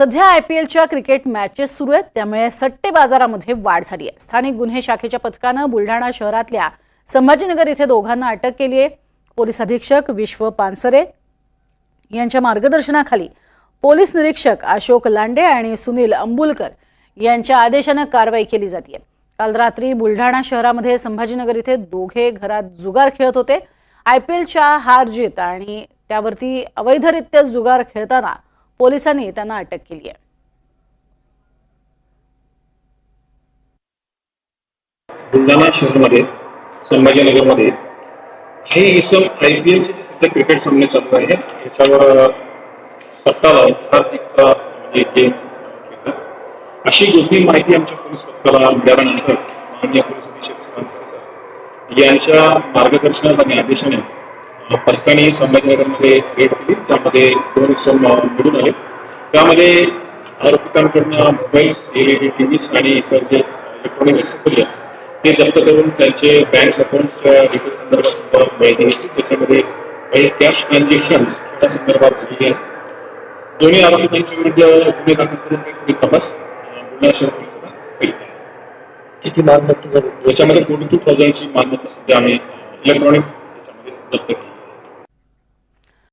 सध्या I P एलच्या cricket matches सुरू आहेत. त्यामुळे सट्टे बाजारामध्ये वाढ झाली आहे. स्थानिक गुन्हे शाखेच्या पथकानं बुलढाणा शहरातल्या संभाजीनगर इथे दोघांना अटक केली आहे. पोलीस अधीक्षक विश्व पानसरे यांच्या मार्गदर्शनाखाली पोलीस निरीक्षक अशोक लांडे आणि सुनील अंबुलकर यांच्या आदेशानं कारवाई केली जाते. काल रात्री बुलढाणा शहरामध्ये संभाजीनगर इथे दोघे घरात जुगार खेळत होते. आय पी एलच्या हार जीत आणि त्यावरती अवैधरित्या जुगार खेळताना पोलिसांनी त्यांना अटक केली आहे. बुलढाणा शहरामध्ये संभाजीनगरमध्ये हे इसम आय पी एलचे सध्या क्रिकेट सामने चालू आहे याच्यावर सत्ता लावून म्हणजे अशी गोष्टी माहिती आमच्या पोलीस पथकाला मिळाल्यानंतर माननीय पोलीस अधीक्षक यांच्या मार्गदर्शनात आणि आदेशाने अ, पथकाने संभाजीनगरमध्ये रेड केली त्यामध्ये दोन इसम अ, मिळून आले. त्यामध्ये आरोपितांकडनं mobile L E D T Vs आणि इतर जे इलेक्ट्रॉनिक वस्तू ते जप्त करून त्यांचे बँक अकाउंट डिटेल संदर्भात माहिती घेतली. त्याच्यामध्ये काही कॅश ट्रान्झॅक्शन त्या संदर्भात झालेली आहेत. दोन्ही आरोपितांच्या विरुद्ध गुन्हे दाखल करून पुढील तपास आहे. झाली? याच्यामध्ये फोर्टी टू थाउजंडची मालमत्ता सध्या आम्ही इलेक्ट्रॉनिक जप्त केली.